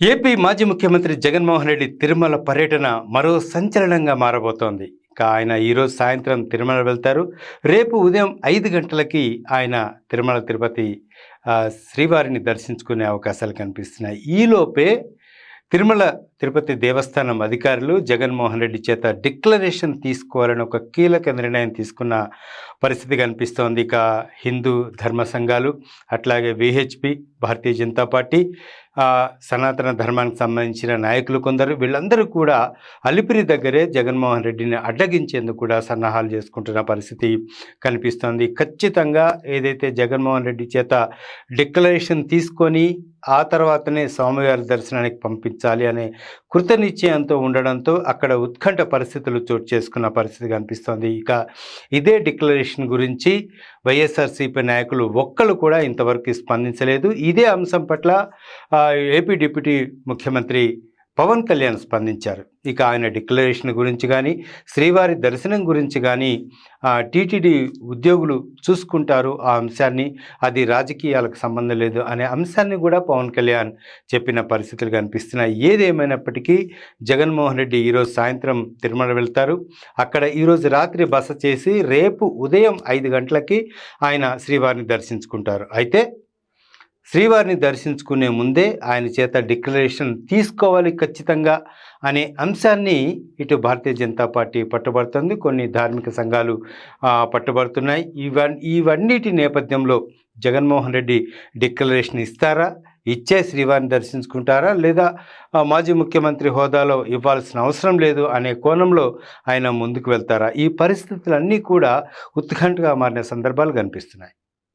AP మాజీ ముఖ్యమంత్రి జగన్మోహన్ రెడ్డి తిరుమల పర్యటన మరో సంచలనంగా మారబోతోంది. ఇక ఆయన ఈరోజు సాయంత్రం తిరుమల వెళ్తారు. రేపు ఉదయం ఐదు గంటలకి ఆయన తిరుమల తిరుపతి శ్రీవారిని దర్శించుకునే అవకాశాలు కనిపిస్తున్నాయి. ఈలోపే తిరుమల తిరుపతి దేవస్థానం అధికారులు జగన్మోహన్ రెడ్డి చేత డిక్లరేషన్ తీసుకోవాలని ఒక కీలక నిర్ణయం తీసుకున్న పరిస్థితి కనిపిస్తోంది. ఇక హిందూ ధర్మ సంఘాలు అట్లాగే విహెచ్పి భారతీయ జనతా పార్టీ సనాతన ధర్మానికి సంబంధించిన నాయకులు కొందరు వీళ్ళందరూ కూడా అలిపిరి దగ్గరే జగన్మోహన్ రెడ్డిని అడ్డగించేందుకు కూడా సన్నాహాలు చేసుకుంటున్న పరిస్థితి కనిపిస్తోంది. ఖచ్చితంగా ఏదైతే జగన్మోహన్ రెడ్డి చేత డిక్లరేషన్ తీసుకొని ఆ తర్వాతనే స్వామివారి దర్శనానికి పంపించాలి అనే కృత నిశ్చయంతో ఉండడంతో అక్కడ ఉత్కంఠ పరిస్థితులు చోటు చేసుకున్న పరిస్థితి కనిపిస్తోంది. ఇక ఇదే డిక్లరేషన్ గురించి వైఎస్ఆర్సీపీ నాయకులు ఒక్కరు కూడా ఇంతవరకు స్పందించలేదు. ఇదే అంశం పట్ల ఏపీ డిప్యూటీ ముఖ్యమంత్రి పవన్ కళ్యాణ్ స్పందించారు. ఇక ఆయన డిక్లరేషన్ గురించి కానీ శ్రీవారి దర్శనం గురించి కానీ టీటీడీ ఉద్యోగులు చూసుకుంటారు ఆ అంశాన్ని. అది రాజకీయాలకు సంబంధం లేదు అనే అంశాన్ని కూడా పవన్ కళ్యాణ్ చెప్పిన పరిస్థితులు కనిపిస్తున్నాయి. ఏదేమైనప్పటికీ జగన్మోహన్ రెడ్డి ఈరోజు సాయంత్రం తిరుమల వెళ్తారు. అక్కడ ఈరోజు రాత్రి బస చేసి రేపు ఉదయం ఐదు గంటలకి ఆయన శ్రీవారిని దర్శించుకుంటారు. అయితే శ్రీవారిని దర్శించుకునే ముందే ఆయన చేత డిక్లరేషన్ తీసుకోవాలి ఖచ్చితంగా అనే అంశాన్ని ఇటు భారతీయ జనతా పార్టీ పట్టుబడుతుంది. కొన్ని ధార్మిక సంఘాలు పట్టుబడుతున్నాయి. ఇవన్ ఇవన్నిటి నేపథ్యంలో జగన్మోహన్ రెడ్డి డిక్లరేషన్ ఇస్తారా? ఇచ్చే శ్రీవారిని దర్శించుకుంటారా? లేదా మాజీ ముఖ్యమంత్రి హోదాలో ఇవ్వాల్సిన అవసరం లేదు అనే కోణంలో ఆయన ముందుకు వెళ్తారా? ఈ పరిస్థితులన్నీ కూడా ఉత్కంఠగా మారిన సందర్భాలు కనిపిస్తున్నాయి.